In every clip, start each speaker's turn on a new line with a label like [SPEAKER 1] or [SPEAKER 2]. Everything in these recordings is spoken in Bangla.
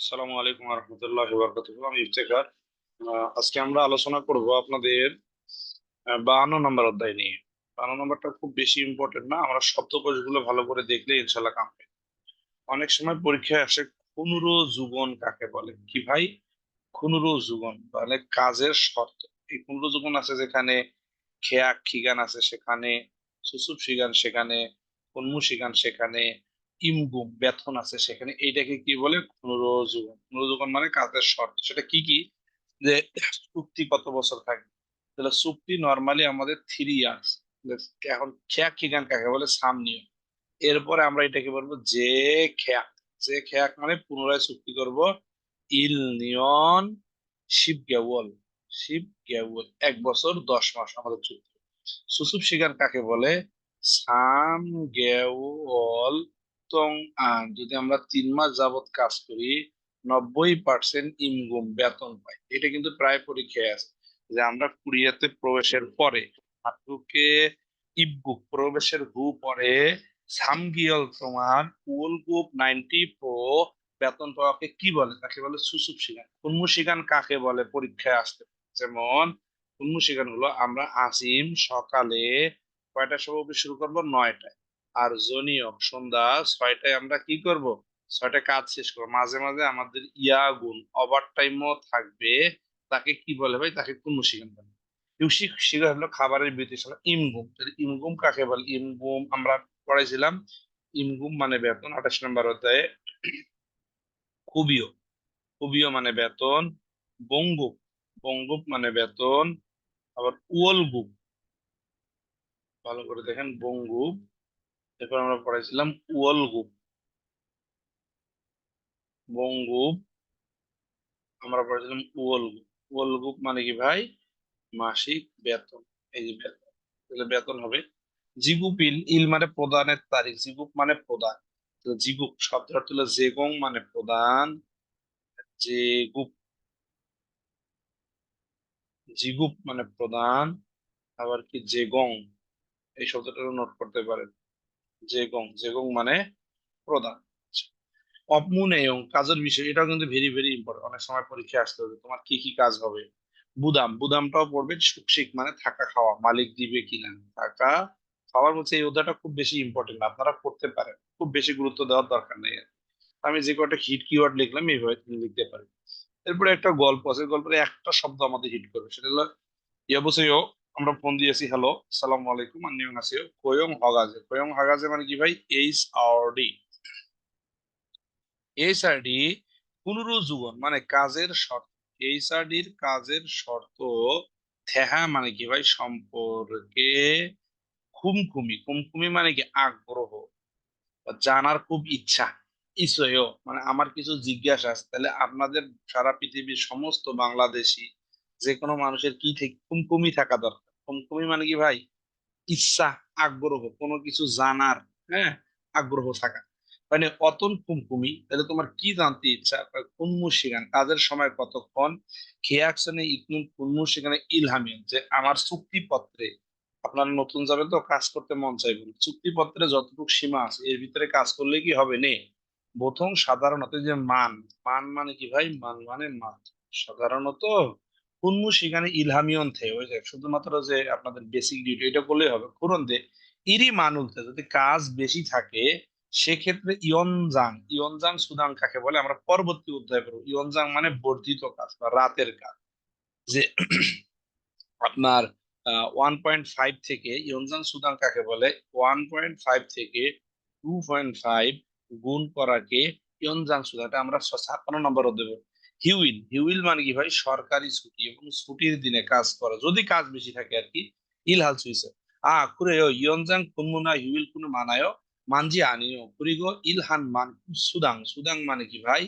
[SPEAKER 1] আসসালামু আলাইকুম রহমতুল্লাহ আমি ইফতেখার। আজকে আমরা আলোচনা করব আপনাদের বাহান্ন নম্বর অধ্যায় নিয়ে। বাহান্ন নম্বরটা খুব বেশি ইম্পর্টেন্ট না। আমরা শব্দকোষগুলো ভালো করে দেখলে ইনশাল্লাহ কাম। হবে অনেক সময় পরীক্ষায় আসে খুনুরো যুগন কাকে বলে? কি ভাই? খুনুরো যুগন মানে কাজের শর্ত। এই খুনুরো যুগন আছে যেখানে খেয়াক খিগান আছে সেখানে, সুসুপ শিগান সেখানে কন্মু শিগান সেখানে ইমগুম, বেতন আছে সেখানে, এইটাকে কি বলে? পুনরুজ্জীবন। পুনরুজ্জীবন মানে কাজের শর্ত। সেটা কি কি? যে চুক্তি কত বছর থাকবে? তাহলে চুক্তি নর্মালি আমাদের থ্রি ইয়ার্স এখন খেয়াক খিগান কাকে বলে? সামনিও এরপরে আমরা এটাকে বলব যে খেয়াক যে খেয়াক মানে পুনরায় চুক্তি করব। ইল নিয়ন শিব গেওয়াল শিব গেওয়াল এক বছর, দশ মাস আমাদের চুক্তি। সুসুপ শিগান কাকে বলে? সাম গেওয়াল আন যদি আমরা তিন মাস যাবত কাজ করি, নব্বই পার্সেন্ট ইনগুম বেতন পাই। এটা কিন্তু প্রায় পরীক্ষায় আছে যে আমরা কুড়িয়াতে প্রবেশের পরে হাতুকে ইবগুক, প্রবেশের হু পরে সামগিয়ল তোমার উল গুপ নাইনটি প্রো বেতন পাওয়াকে কি বলে? তাকে বলে সুসুপ শিগান কুন্মু শিগান কাকে বলে? পরীক্ষায় আসতে। যেমন, কুন্মু শিগান হলো, আমরা আসিম সকালে কয়টার সময় শুরু করব? নয়টায়। আর জনিয়ক সন্ধ্যা, ছয়টায় আমরা কি করব? ছয়টায় কাজ শেষ করব। মাঝে মাঝে আমাদের ইয়া গুণ ওভার টাইমও থাকবে। তাকে কি বলে ভাই? তাকে কোন শিখান বলে। ইউসিক শিখা হলো খাবারের ইমগুম। ইমগুম কাকে বলে? ইমগুম আমরা পড়াইছিলাম। ইমগুম মানে বেতন, আঠাশ নম্বর অধ্যায়ে। খুবিও খুবিও মানে বেতন। বঙ্গুপ বঙ্গুপ মানে বেতন। আবার উয়লগুপ ভালো করে দেখেন বঙ্গুপ এরপর আমরা পড়াইছিলাম উয়লগুপ বঙ্গুপ আমরা পড়েছিলাম উয়লগুপ উয়লগুপ মানে কি ভাই? মাসিক বেতন। এই যে বেতন, তাহলে বেতন হবে জিগুপ ইল ইল মানে প্রদানের তারিখ। জিগুপ মানে প্রদান। জিগুপ শব্দের অর্থ হলো জেগং মানে প্রদান, জেগুপ। জিগুপ মানে প্রদান, আবার কি জেগং? এই শব্দটা নোট করতে পারেন। জেগং জেগং মানে প্রদান অপমুনেয়ং, কাজের বিষয়, এটাও কিন্তু ভেরি ভেরি ইম্পর্টেন্ট অনেক সময় পরীক্ষায় আসতে হবে, তোমার কি কি কাজ হবে? বুদাম, বুদামটাও পড়বে সুকশিক মানে থাকা খাওয়া, মালিক দিবে কিনা থাকা খাওয়ার মধ্যে এই অধ্যায়টা খুব বেশি ইম্পর্টেন্ট আপনারা পড়তে পারেন। খুব বেশি গুরুত্ব দেওয়ার দরকার নেই আমি যে কটা হিট কিওয়ার্ড লিখলাম, এইভাবে তুমি লিখতে পারি। এরপরে একটা গল্প আছে, গল্পের একটা শব্দ আমাদের হিট করবে, সেটা হলো ইয়াবুসেও আমরা ফোন দিয়েছি, হ্যালো সালাম আলাইকুম আন্নিয়ং আসিও কোয়ং হগাজে। কোয়ং হগাজে মানে কি ভাই? H R D. এইচআরডি পুনরুজ্জীবন মানে কাজের শর্ত। এইচআরডির কাজের শর্ত থেহা মানে কি ভাই? সম্পর্কে খুমখুমি। খুমখুমি মানে কি? আগ্রহ জানার খুব ইচ্ছা ইসয় মানে আমার কিছু জিজ্ঞাসা আছে, তাহলে আপনাদের সারা পৃথিবীর সমস্ত বাংলাদেশি যে কোনো মানুষের কি থেকে খুমখুমি থাকা দরকার। খুমখুমি মানে কি ভাই? ইচ্ছা, আগ্রহ, কোনো কিছু জানার হ্যাঁ? আগ্রহ থাকা। মানে অতন কুমকুমি, তাহলে তোমার কি জানতে ইচ্ছা? কুনমু শিখান কাজের সময় কতক্ষণ? খেয়াকশনে ইতনুন কুনমু শিখানে ইলহামিয়ন যে আমার চুক্তিপত্রে, আপনারা নতুন যাবেন তো কাজ করতে মন চাই চাইবেন চুক্তিপত্রে যতটুকু সীমা আছে, এর ভিতরে কাজ করলে কি হবে নে? প্রথম সাধারণত যে মান মান মানে কি ভাই? মান মানে মান। সাধারণত কুনমু শিখানে ইলহামিয়ন থে ওই যে শুধুমাত্র যে আপনাদের বেসিক ডিউটি এটা করলেই হবে। করুন দে ইরি মানুলতে যদি কাজ বেশি থাকে, সেক্ষেত্রে ইয়নজাং ইয়নজাং সুদাং কাকে বলে? আমরা পরবর্তী অধ্যায় করব ইয়নজাং মানে বর্ধিত কাজ বা রাতের কাজ। যে আপনার ওয়ান পয়েন্ট ফাইভ থেকে ইয়নজাং সুদাং কাকে বলে? ওয়ান পয়েন্ট ফাইভ থেকে টু পয়েন্ট ফাইভ গুণ করাকে ইয়নজাং সুদাং। এটা আমরা ছাপ্পান্ন নম্বর দেবো হিউইল হিউইল মানে কি ভাই? সরকারি ছুটি এবং ছুটির দিনে কাজ করা। যদি কাজ বেশি থাকে আর কি, ইলহাল সুইসে আ, কুরে ইয়নজাং কুনমুনা হিউইল কুনু মানায়, মানজি আনিও। কুরিগো ইলহান মান, সুদাং সুদাং মানে কি ভাই?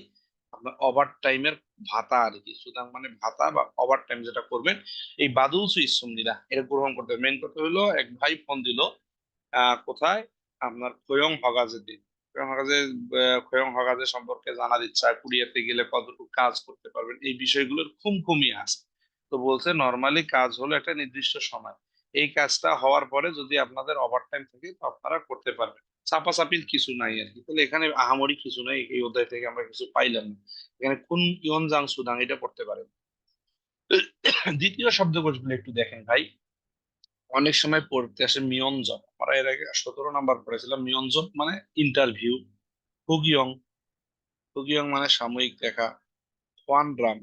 [SPEAKER 1] আপনার ওভার টাইমের ভাতা আর কি। সুদাং মানে ভাতা বা ওভার টাইম যেটা করবেন, এই বাদুসু ইসুমদিরা এটা গ্রহণ করতে মেন কথা হলো, এক ভাই ফোন দিল কোথায়? আপনার খয়ং হগাজে দিন। হগাজে খয়ং সম্পর্কে জানার ইচ্ছা, কুড়িয়াতে গেলে কতটুকু কাজ করতে পারবেন, এই বিষয়গুলোর খুম খুমখুমি আছে। তো বলছে নর্মালি কাজ হলো একটা নির্দিষ্ট সময়। এই কাজটা হওয়ার পরে যদি আপনাদের ওভার টাইম থাকে, তো আপনারা করতে পারবেন। চাপাচাপির কিছু নাই আর কি তাহলে এখানে আহামরি কিছু নাই, এই অধ্যায় থেকে আমরা কিছু পাইলাম না। এখানে কোন ইয়ন জাং সুদাং এটা পড়তে পারেন। দ্বিতীয় শব্দকোষগুলো একটু দেখেন ভাই। অনেক সময় পড়তে আসে মিয়ঞ্জন আমরা এর আগে সতেরো নাম্বার পড়েছিলাম। মিয়ঞ্জন মানে ইন্টারভিউ হুগিয়ং হুগিয়ং মানে সাময়িক দেখা। ওয়ানড্রাম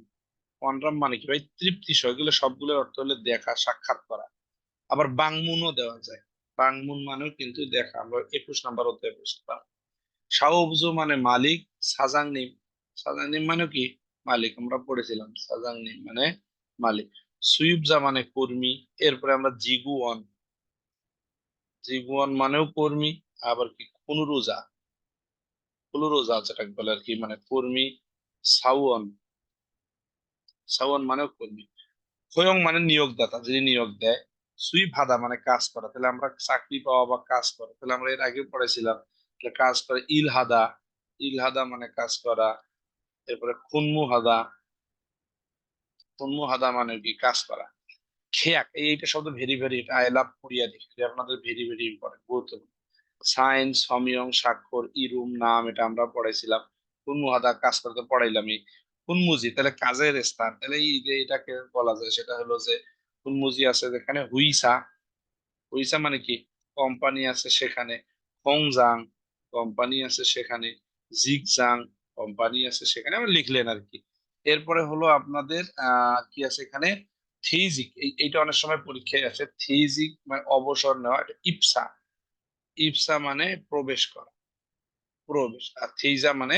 [SPEAKER 1] ওয়ানড্রাম মানে কি ভাই? তৃপ্তি এগুলো সবগুলোর অর্থ হলে দেখা, সাক্ষাৎ করা। আবার বাংমুনও দেওয়া যায়। বাংমুন মানেও কিন্তু দেখা। আমরা একুশ নাম্বার অধ্যায় পড়ছিলাম। শাওবজু মানে মালিক, সাজাংনিম। সাজাংনিম মানে কি? মালিক। আমরা পড়েছিলাম। সাজাংনিম মানে মালিক। সুইবজা মানে কর্মী, এরপরে আমরা জিগুয়ন। জিগুয়ন মানেও কর্মী, আবার কি কুনুরুজা। কুনুরুজা যেটাকে বলে আর কি মানে কর্মী সাউয়ন সাউয়ন মানেও কর্মী। খয়ং মানে নিয়োগদাতা, যিনি নিয়োগ দেয়। সুই ভাদা মানে কাজ করা। তাহলে আমরা চাকরি পাওয়া বা কাজ করা, তাহলে আমরা এর আগে পড়েছিলাম। কাজ করে ইলহাদা। ইলহাদা মানে কাজ করা। এরপরে খুনমু হাদা খুনমু হাদা মানে কি? কাজ করা। খেয়াক এইটা শব্দ very very I love Korea দেখি। আপনাদের ভেরি ভেরি ইম্পর্টেন্ট গুরুত্বপূর্ণ। সায়েন্স সমীয়ং স্বাক্ষর, ইরুম, নাম, এটা আমরা পড়াইছিলাম। খুনমু হাদা কাজ করতে পড়াইলামই খুনমুজি তাহলে কাজের স্থান। তাহলে এই যে এটাকে বলা যায়, সেটা হলো যে খুনমুজি আছে যেখানে হুইসা। হুইসা মানে কি? কোম্পানি আছে সেখানে। হংজাং কোম্পানি আছে সেখানে। জিগজাং, কোম্পানি আছে সেখানে। আমরা লিখলেন আর কি। এরপরে হলো আপনাদের কি আছে এখানে? থিজিক। এইটা অনেক সময় পরীক্ষায় আছে থিজিক মানে অবসর নেওয়া, এটা ইপসা। ইপসা মানে প্রবেশ করা। প্রবেশ। আর থিজা মানে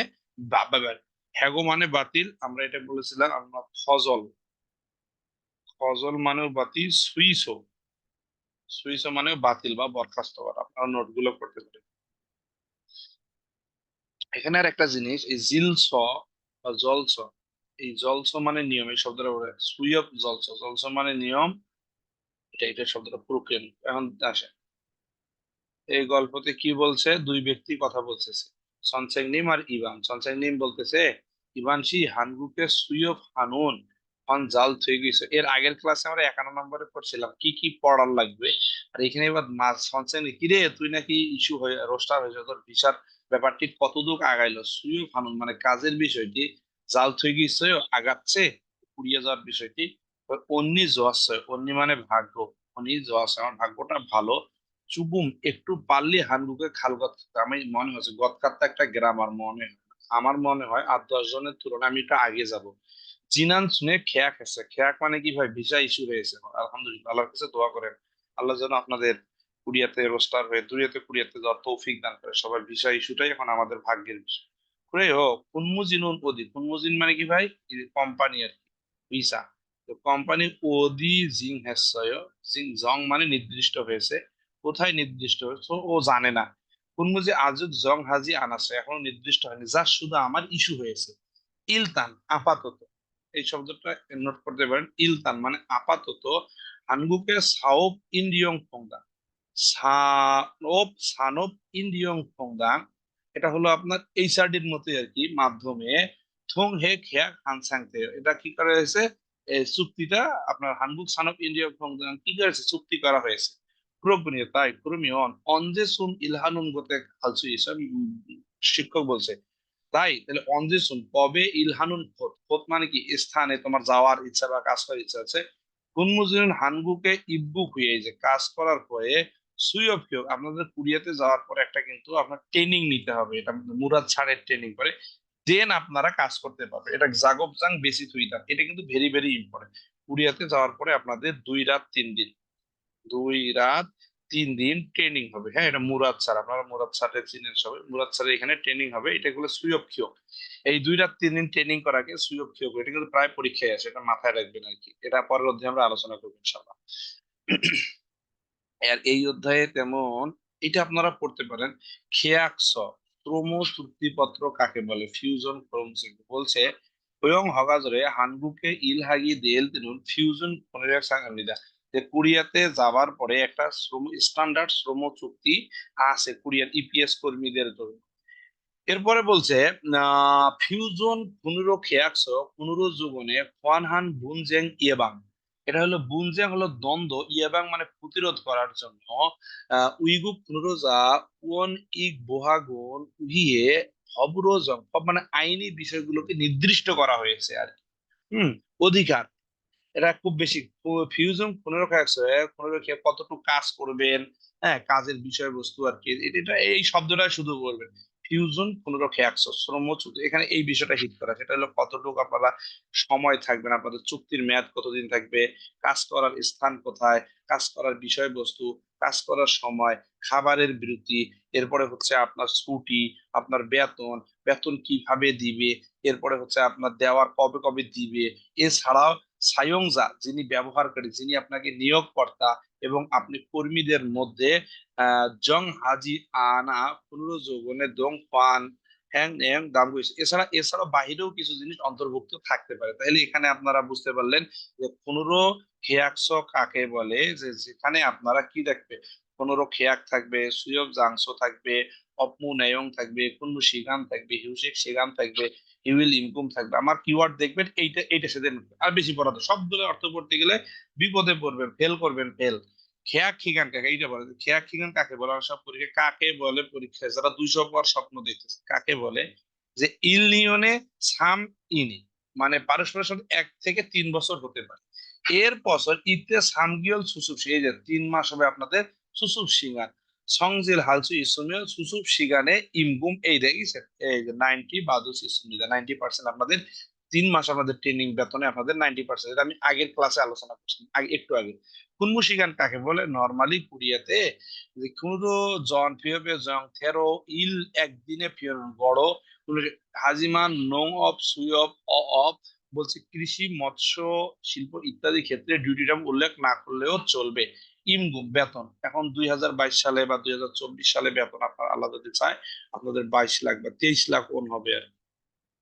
[SPEAKER 1] হ্যাগো মানে বাতিল। আমরা এটা বলেছিলাম, আমরা ফজল ফজল মানেও বাতিল, সুইসো। সুইসো মানেও বাতিল বা বরখাস্ত করা। আপনারা নোটগুলো করতে পারেন। এখানে আর একটা জিনিস, এই জিলস বা জলস। এই জলস মানে নিয়ম, এই শব্দটা বলে জলস জলস মানে নিয়ম, এটা এটা শব্দটা এখন আসে। এই গল্পতে কি বলছে? দুই ব্যক্তি কথা আর ইভান বলতেছে ইভানসি হানগুকে সুইয়প হানুন, হন জাল থয়ে গেছে। এর আগের ক্লাসে আমরা একান্ন নম্বরে পড়ছিলাম, কি কি পড়ার লাগবে? আর এখানে এবার মাছ সনসেং কি রে তুই নাকি ইস্যু হয়ে, রোস্টার হয়েছে, তোর ভিসার ব্যাপারটি কতদূর আগাইলো? সুইয়প হানুন মানে কাজের বিষয়টি জাল থয়ে গেছে, আগাচ্ছে, পুড়িয়ে যাওয়ার বিষয়টি। অন্যি জোয়াচ্ছে অন্যি মানে ভাগ্য। অন্যি জোয়াচ্ছে আমার ভাগ্যটা ভালো। চুবুম, একটু পারলে হানগুকে খাল গত আমি মনে হচ্ছে গতকাতটা একটা গ্রামার মনে আমার মনে হয় আর দশ জনের তুলনায় আমি একটু আগে যাব। জিনান শুনে খেয়াক আছে। খেয়াক মানে কি ভাই? ভিসা ইস্যু হয়েছে আলহামদুলিল্লাহ, আল্লাহর কাছে দোয়া করেন। আল্লাহ যেন আপনাদের কুড়িয়াতে রোস্টার হয়ে দুরিয়াতে কুড়িয়াতে যাওয়ার তৌফিক দান করে। সবার ভিসা ইস্যুটাই এখন আমাদের ভাগ্যের বিষয়। করে হোক কুনমুজিনুন অদি কুনমুজিন মানে কি ভাই? কোম্পানি আর কি তো কোম্পানি জিং জিং জং মানে নির্দিষ্ট হয়েছে। কোথায় নির্দিষ্ট? হয়েছে ও জানে না। কুনমুজি আজুদ জং হাজি আনাছে, এখনও নির্দিষ্ট হয়নি। যা শুধু আমার ইস্যু হয়েছে। ইলতান, আপাতত। এই শব্দটা নোট করতে পারেন। ইলতান মানে আপাতত। হানগুকে সাওপ ইন্ডিয়ং ফংদাং। সানব সানব ইন্ডিয়ং ফংদাং। এটা হলো আপনার এইচআরডির মতোই আর কি মাধ্যমে। থং হে খেয়া হানসাংতে এটা কি করা হয়েছে? চুক্তিটা আপনার হানবুক সানব ইন্ডিয়া ফংদাং কি করেছে? চুক্তি করা হয়েছে। তাই অঞ্জে সুন ইলহানুন গতে শিক্ষক বলছে। তাই, তাহলে অঞ্জে সুন কবে ইলহানুন খোদ? খোদ মানে কি? স্থানে তোমার যাওয়ার ইচ্ছা বা কাজ করার ইচ্ছা আছে। কুনমুজিনুন হানগুকে ইব্বুক হয়ে যে কাজ করার পরে সুইঅফ কেউ, আপনাদের কুরিয়াতে যাওয়ার পরে একটা কিন্তু আপনার ট্রেনিং নিতে হবে। এটা মুরাদ ছাড়ের ট্রেনিং করে দেন আপনারা কাজ করতে পারবে। এটা জাগব জাং বেসি থুইতাম এটা কিন্তু ভেরি ভেরি ইম্পর্টেন্ট কুরিয়াতে যাওয়ার পরে আপনাদের দুই রাত, তিন দিন। দুই রাত, তিন দিন ট্রেনিং হবে। হ্যাঁ এটা মুরাদ স্যার। আপনারা মুরাদ স্যারের চিনেন সবাই। মুরাদ স্যারের এখানে ট্রেনিং হবে। এটা গুলো সুইঅফ খিও এই দুই রাত, তিন দিন ট্রেনিং করাকে সুইঅফ খিও এটা কিন্তু প্রায় পরীক্ষায় আছে এটা মাথায় রাখবেন আর কি। এটা পরের অধ্যায়ে আমরা আলোচনা করব ইনশাল্লাহ আর এই অধ্যায়ে তেমন এটা আপনারা পড়তে পারেন। খেয়াকস শ্রম চুক্তিপত্র কাকে বলে? ফিউজন ক্রমসিং বলছে ওয়ং হগাজরে হানগুকে ইলহাগি দেল তিনুন ফিউজন পনেরো সাংনিদা যে কোরিয়াতে যাবার পরে একটা শ্রম স্ট্যান্ডার্ড শ্রম চুক্তি আছে কোরিয়ার ইপিএস কর্মীদের জন্য। এরপরে বলছে ফিউজন পুনরো খেয়াকস, পুনরো যুগনে ফানহান বুনজেং ইয়েবাং। এটা হলো বুনজে হলো দ্বন্দ্ব, ইয়াবাং মানে প্রতিরোধ করার জন্য। আহ উইগুপ পুনরোজা উন ইক বোহাগুন উহিয়ে হবরোজং মানে আইনি বিষয়গুলোকে নির্দিষ্ট করা হয়েছে আর কি। হুম, অধিকার। এটা খুব বেশি ফিউজন পনেরো একশো পনেরো কতটুকু কাজ করবেন হ্যাঁ কাজের বিষয়বস্তু আর কি। এটা- এই শব্দটা শুধু বলবেন। ফিউজন পনেরো একশো শ্রম এখানে এই বিষয়টা হিট করা। সেটা হলো কতটুকু আপনারা সময় থাকবেন, আপনাদের চুক্তির মেয়াদ কতদিন থাকবে, কাজ করার স্থান কোথায়, কাজ করার বিষয়বস্তু, কাজ করার সময়, খাবারের বিরতি, এরপরে হচ্ছে আপনার ছুটি, আপনার বেতন বেতন কীভাবে দিবে, এরপরে হচ্ছে আপনার দেওয়ার কবে কবে দিবে, এছাড়াও সায়ংজা যিনি ব্যবহারকারী, যিনি আপনাকে নিয়োগকর্তা এবং আপনি কর্মীদের মধ্যে জং হাজি আনা পুনরুজ্জীবনে দং পান, হ্যাং হ্যাং দাম এছাড়া এছাড়া বাহিরেও কিছু জিনিস অন্তর্ভুক্ত থাকতে পারে। তাহলে এখানে আপনারা বুঝতে পারলেন যে পনেরো খেয়াক্স কাকে বলে? যে যেখানে আপনারা কি দেখবে? পনেরো খেয়াক থাকবে, সুয়ব জাংস থাকবে অপমু নেয়ং থাকবে কুন্নু শিগান থাকবে, হিউসিক শিগান থাকবে হিউইল ইনকাম থাকবে। আমার কিওয়ার্ড দেখবেন, এইটা এইটা সেটা আর বেশি পড়াতে সবগুলো অর্থ পড়তে গেলে বিপদে পড়বেন ফেল করবেন ফেল খেয়া খিগান কাকে, এইটা বলে খেয়া খিগান কাকে বলে? সব পরীক্ষা কাকে বলে পরীক্ষায়? যারা দুইশো পর স্বপ্ন দেখতেছে, কাকে বলে? যে ইলনিয়নে সাম ইনি। মানে পারস্পরিক এক থেকে তিন বছর হতে পারে। এর বছর ইতে সামগিয়ল সুসুপ এই যে তিন মাস হবে আপনাদের সুসুপ এই এই যে নাইনটি নাইনটি পার্সেন্ট আপনাদের তিন মাস আপনাদের ট্রেনিং বেতনে আপনাদের নাইনটি পার্সেন্ট আমি আগের ক্লাসে আলোচনা করছি আগে, একটু আগে। কাকে বলে? নর্মালি যে কুনো জন ফিয়বে জং থেরো, ইল একদিনে ফিয়র বড় হাজিমান নং অফ অফ অ অফ বলছে কৃষি, মৎস্য, শিল্প ইত্যাদি ক্ষেত্রে ডিউটিটা উল্লেখ না করলেও চলবে। ইমগুম বেতন। এখন দুই সালে বা দুই সালে বেতন আপনার আল্লাহ যদি চায়, আপনাদের বাইশ লাখ বা তেইশ লাখ ওন হবে আর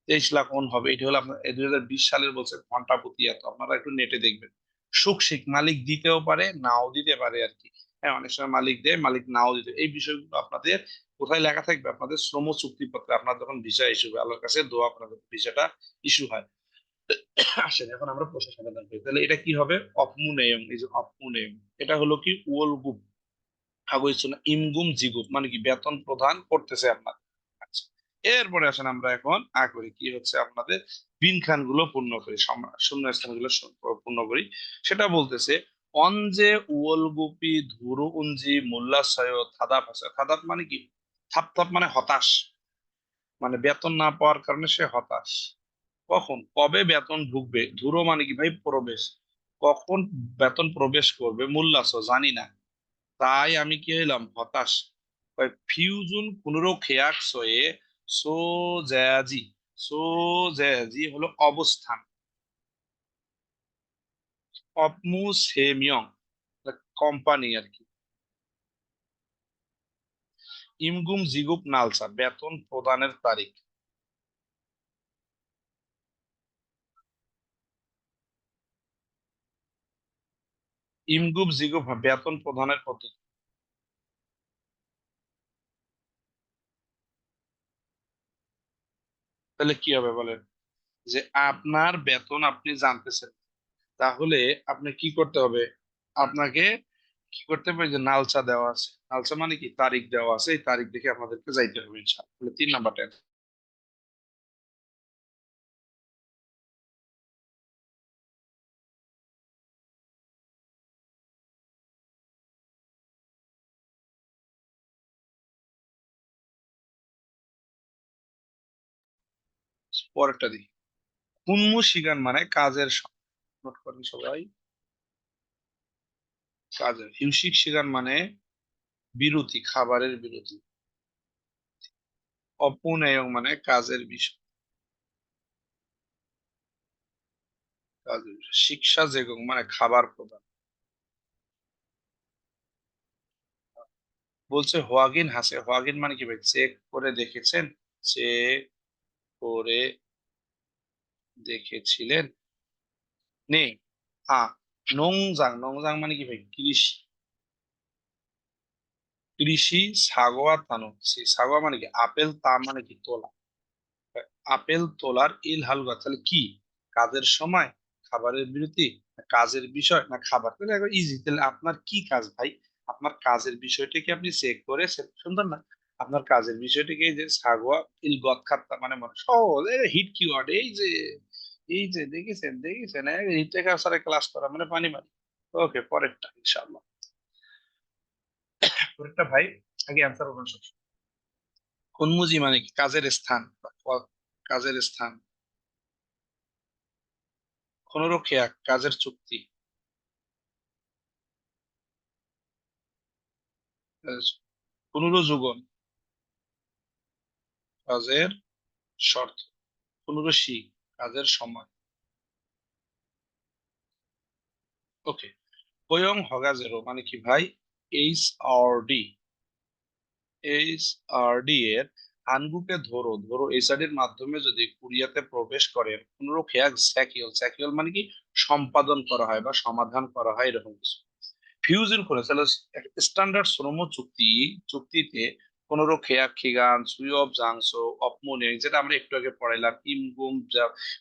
[SPEAKER 1] তেইশ লাখ ওন হবে। এটা হলো আপনার দুই হাজার বিশ সালের বলছে ঘণ্টা প্রতি এত। আপনারা একটু নেটে দেখবেন। সুখ শিখ মালিক দিতেও পারে, নাও দিতে পারে আর কি। হ্যাঁ অনেক সময় মালিক দেয়, মালিক নাও দিতে। এই বিষয়গুলো আপনাদের কোথায় লেখা থাকবে? আপনাদের শ্রম চুক্তিপত্রে। আপনার যখন ভিসা ইস্যু হবে, আল্লাহর কাছে দোয়া আপনাদের ভিসাটা ইস্যু হয়। আসেন, এখন আমরা প্রশ্ন সমাধান করি। তাহলে এটা কি হবে? অপমুনেয়ম, এই যে অপমুনেয়ম, এটা হলো কি? ওল গুপ হাগুইছুনা ইমগুম জিগুপ মানে কি? বেতন প্রদান করতেছে আপনার। আচ্ছা এরপরে আসেন আমরা এখন আ করি, কি হচ্ছে? আপনাদের বিনখানগুলো পূর্ণ করি শূন্য স্থানগুলো পূর্ণ করি। সেটা বলতেছে, অঞ্জে উলগুপি ধুরু উঞ্জি মোল্লাশয় থাদাপ আছে থাদাপ মানে কি? থাপ থাপ মানে হতাশ। মানে বেতন না পাওয়ার কারণে সে হতাশ। কখন? কবে বেতন ঢুকবে? ধুরো মানে কি ভাই? প্রবেশ। কখন বেতন প্রবেশ করবে? মূল্যাস জানি না। তাই আমি কি হইলাম? হতাশ। ফিউজুন পুনরো খেয়াক সয়ে সো জ্যাজি। সো জ্যাজি হলো অবস্থান। অপমু সেমিয়ং কোম্পানি আর কি। ইমগুম জিগুপ নালসা। বেতন প্রদানের তারিখ। ইমগুপ জিগুপ বেতন প্রদানের পদ্ধতি তাহলে কি হবে বলেন? যে আপনার বেতন আপনি জানতেছেন। তাহলে আপনি কি করতে হবে? আপনাকে কি করতে হবে? যে নালসা দেওয়া আছে। নালসা মানে কি? তারিখ দেওয়া আছে। এই তারিখ দেখে আপনাদেরকে যাইতে হবে ইনশাআল্লাহ। তিন নাম্বারটা পরেরটা দিই কুন্মু মানে কাজের নোট করেন সবাই। কাজের হিউসিক শিগান মানে বিরতি, খাবারের বিরতি। অপুনেয়ং মানে কাজের বিষয়। শিক্ষা যেগং মানে খাবার প্রদান। বলছে, হোয়াগিন হাসে। হোয়াগিন মানে কি ভাই? চেক করে দেখেছেন? চেক করে দেখেছিলেন? নেই। হ্যাঁ নংজাং নংজাং মানে কি ভাই? কৃষি। কৃষি, সাগোয়া তানু সাগোয়া মানে কি? আপেল, তা মানে কি? তোলা। আপেল তোলার ইল হালুয়া তাহলে কি? কাজের সময়? খাবারের বিরতি? কাজের বিষয়? না খাবার? তাহলে ইজি তাহলে আপনার কি কাজ ভাই? আপনার কাজের বিষয়টা কি আপনি চেক করেছেন সুন্দর না। আপনার কাজের বিষয়টা কি এই যে সাগোয়া ইল খাত্তা মানে মনে সহজ হিট কিওয়ার্ড এই যে এই যে দেখেছেন দেখেছেন স্যারে ক্লাস করা মানে পানি মারি। ওকে পরেরটা ইনশাআল্লাহ। পরেরটা ভাই আগে অ্যান্সার করুন সব কোন মুজি মানে কি? কাজের স্থান কাজের স্থান। কোনরক্ষিয়া কাজের চুক্তি। পুনরুযুগন কাজের শর্ত। পুনরসি কাজের সময়। ওকে, বয়ং হগাজেরো মানে কি ভাই? H R D. H R D এর আনবুকে ধরো ধরো এইচআর এর মাধ্যমে যদি কুরিয়াতে প্রবেশ করে পুনরুক্ষিয়া স্যাকিউল স্যাকিউল মানে কি? সম্পাদন করা হয় বা সমাধান করা হয়, এরকম কিছু। ফিউজিন করে, তাহলে স্ট্যান্ডার্ড শ্রম চুক্তি, চুক্তিতে পনেরো খেয়া খিগান, সুই অফ জাংস অপমনে যেটা আমরা একটু আগে পড়াইলাম ইমগুম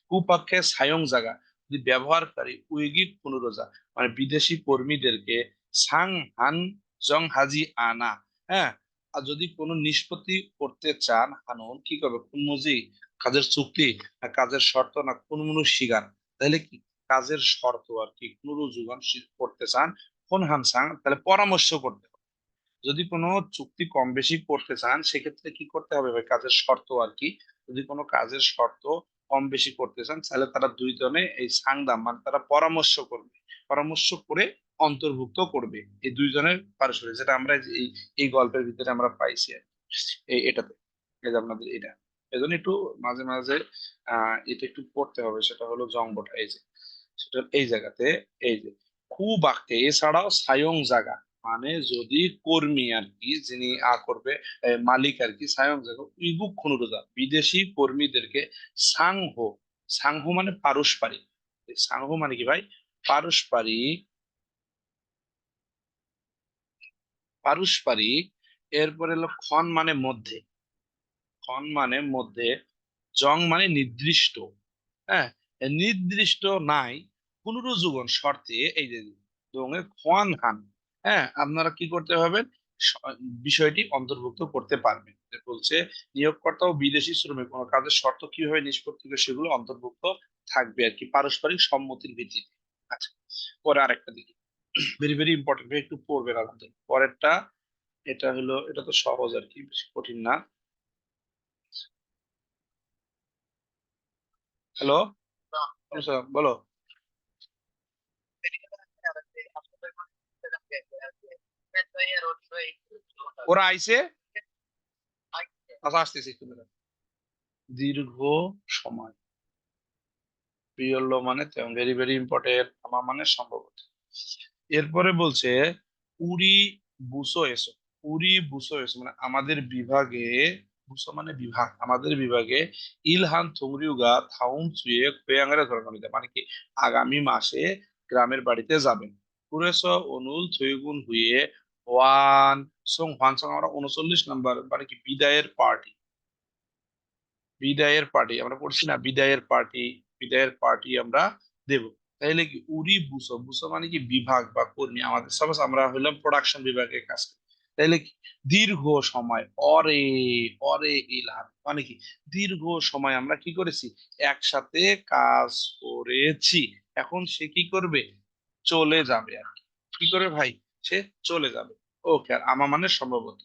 [SPEAKER 1] কুপাক্ষে সায়ং জায়গা যদি ব্যবহারকারী উইগিক পুনরোজা মানে বিদেশি কর্মীদেরকে সাং হান জং হাজি আনা হ্যাঁ? আর যদি কোনো নিষ্পত্তি করতে চান, হানুন, কি করবে? কোন মুজি কাজের চুক্তি, না কাজের শর্ত, না কোন মনু শিগান, তাহলে কি? কাজের শর্ত আর কি কোন পুনরুযোগান করতে চান, কোন হানসাং তাহলে পরামর্শ করতে যদি কোনো চুক্তি কম বেশি করতে চান, সেক্ষেত্রে কি করতে হবে ভাই? কাজের শর্ত আর কি। যদি কোনো কাজের শর্ত কম বেশি করতে চান, তাহলে তারা দুইজনে এই সাংদাম মানে তারা পরামর্শ করবে। পরামর্শ করে অন্তর্ভুক্ত করবে এই দুইজনের পারস্পরিক। যেটা আমরা এই এই গল্পের ভিতরে আমরা পাইছি আর। এই, এটাতে। এই যে আপনাদের এটা। এই জন্য একটু মাঝে মাঝে আহ এটা একটু পড়তে হবে। সেটা হলো জংবটা এই যে। সেটা এই জায়গাতে, এই যে। খু বাক্যে এছাড়াও সায়ং জায়গা। মানে যদি কর্মী আর কি যিনি আ করবে মালিক আর কি সায়ং ইবুক খুনুরুদা বিদেশি কর্মীদেরকে সাংহো সাংহো মানে পারস্পরিক। সাংহো মানে কি ভাই? পারস্পরিক পারস্পরিক, এরপরে হলো খন মানে মধ্যে। খন মানে মধ্যে, জং মানে নির্দিষ্ট। হ্যাঁ নির্দিষ্ট নাই, পুনরুজ্জীবন শর্তে এই যে দোঙে খোয়ান হান হ্যাঁ আপনারা কি করতে হবে বিষয়টি অন্তর্ভুক্ত করতে পারবেন। বলছে নিয়োগকর্তা ও বিদেশি শ্রমিক কোনো কাজের শর্ত কীভাবে নিষ্পত্তি করে সেগুলো অন্তর্ভুক্ত থাকবে আর কি পারস্পরিক সম্মতির ভিত্তিতে। আচ্ছা পরে আরেকটা দেখি। ভেরি ভেরি ইম্পর্টেন্ট একটু পড়বেন আমাদের পরেরটা এটা হলো এটা তো সহজ আর কি বেশি কঠিন না। হ্যালো বলো। ওরা আচ্ছা দীর্ঘ সময়। মানে ভেরি ভেরি ইম্পর্টেন্ট আমার মানে সম্ভবত। এরপরে বলছে উড়ি বুসো এসো। উড়ি বুসো এসো মানে আমাদের বিভাগে, বুসো মানে বিভাগ, আমাদের বিভাগে ইলহান থুমরিউগা থাউম চুয়ে খোয়াঙ্গারে ধরনের মানে কি আগামী মাসে গ্রামের বাড়িতে যাবেন। কুরেস অনুল থুইগুন হুয়ে ওয়ান, সং ওয়ান সং, আমরা উনচল্লিশ নাম্বার মানে কি বিদায়ের পার্টি। বিদায়ের পার্টি, আমরা পড়ছি না, বিদায়ের পার্টি বিদায়ের পার্টি আমরা দেব। তাইলে কি উড়ি বুসো বুসো মানে কি বিভাগ বা কর্মী, আমাদের সাপোজ আমরা হইলাম প্রোডাকশন বিভাগের কাজ। তাইলে কি দীর্ঘ সময়, অরে অরে ইলহান মানে কি দীর্ঘ সময় আমরা কি করেছি? একসাথে কাজ করেছি। এখন সে কি করবে? চলে যাবে আর কি করে ভাই? সে চলে যাবে। ওকে আর আমা মানে সম্ভবত।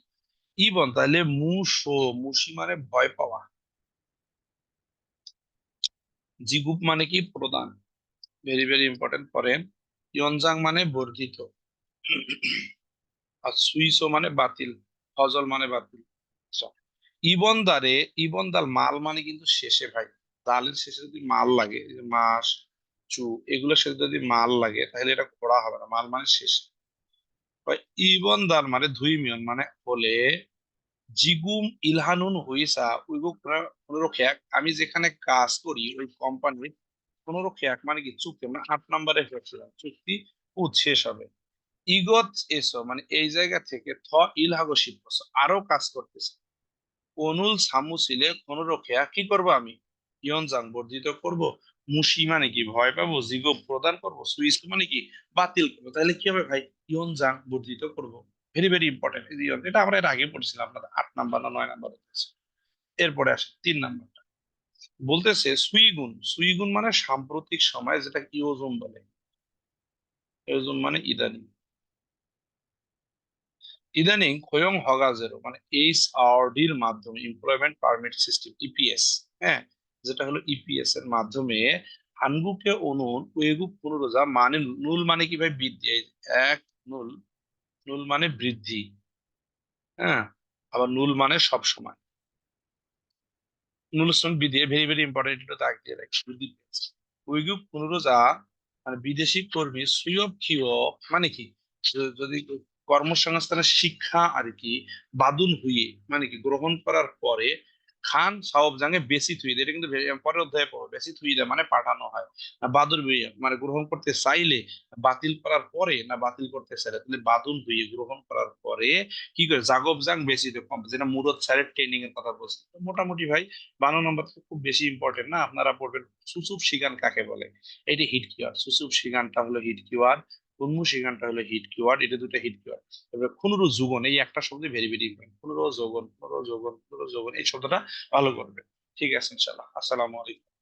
[SPEAKER 1] ইবন তাহলে মুসো, মুসি মানে ভয় পাওয়া। জিগুপ মানে কি? প্রদান ভেরি ভেরি ইম্পর্টেন্ট পড়েন ইয়নজাং মানে বর্ধিত। আর সুইসো মানে বাতিল। ফজল মানে বাতিল। আচ্ছা। ইবন দাল মাল মানে কিন্তু শেষে ভাই। দালের শেষে যদি মাল লাগে মাস, চু, এগুলোর শেষে যদি মাল লাগে তাহলে এটা পড়া হবে না। মাল মানে শেষে। ইবনদার মানে ধুই মিয়ন মানে হলে জিগুম ইলহানুন হুইসা উইগো পনেরো খেয়াক, আমি যেখানে কাজ করি, ওই কোম্পানির পনেরো খেয়াক মানে কি, চুক্তি মানে আট নম্বরে চুক্তি শেষ হবে। ইগত এসো মানে এই জায়গা থেকে থ ইলহাগো শিবস আরও কাজ করতেছে। অনুল সামু ছিলে পনেরো খেয়া কি করব আমি? ইয়ন জাং বর্ধিত করব মুশি মানে কি? ভয় পাবো, জিগো প্রদান করব, সুইচ মানে কি? বাতিল করব। তাহলে কি হবে ভাই? ইয়ন জাং বর্ধিত করব। ভেরি ভেরি ইম্পর্টেন্ট এটা আমরা এর আগে পড়ছিলাম, আপনাদের আট নাম্বার না নয় নাম্বার এরপরে আসে, তিন নাম্বারটা। বলতেছে, সুইগুণ। সুইগুণ মানে সাম্প্রতিক সময়, যেটা ইওজম বলে? ইওজম মানে ইদানিং। ইদানিং খয়ং হগাজেরো মানে এইচ আর ডির মাধ্যমে এমপ্লয়মেন্ট পারমিট সিস্টেম ইপিএস হ্যাঁ? যেটা হলো ইপিএস এর মাধ্যমে হানগুকে অনুন ওয়েগু পুনরোজা মানে নুল মানে কি ভাই? বৃদ্ধি। এক নুল নুল মানে বৃদ্ধি। হ্যাঁ? আবার নুল মানে সব সময়। নুল বৃদ্ধি ভেরি ভেরি ইম্পর্টেন্ট এটা দাগ দিয়ে রাখি বৃদ্ধি পুনরোজা মানে বিদেশি কর্মী খিও মানে কি? যদি কর্মসংস্থানের শিক্ষা আর কি বাদুন হইয়ে মানে কি, গ্রহণ করার পরে খান সাহব জাঙ্গে বেসি থুই এটা কিন্তু পরের অধ্যায়ে পড়ো। বেসি থুই দেয় মানে পাঠানো হয়। বাদুর মানে গ্রহণ করতে চাইলে বাতিল করার পরে, না বাতিল করতে চাইলে, তাহলে বাদুন হইয়ে গ্রহণ করার পরে কি করে? জাগব জাং বেশি যেটা মুরত স্যারের ট্রেনিং এর কথা বলছি। মোটামুটি ভাই বানো নম্বর খুব বেশি ইম্পর্টেন্ট না? আপনারা পড়বেন সুসুপ শিগান কাকে বলে? এটি হিট কিওয়ার্ড সুসুপ শিগানটা হলো হিট কিওয়ার্ড উন্মু সেখানটা হলো হিট কিওয়ার্ড এটা দুটো হিট কিওয়ার্ড এবার খুনুরু যুগন এই একটা শব্দে ভেরি ভেরি ইম্পর্টেন্ট খুনুরু যোগন খুনুরু যোগন খুনুরু যোগন এই শব্দটা ভালো করবে। ঠিক আছে ইনশাল্লাহ আসসালামু আলাইকুম।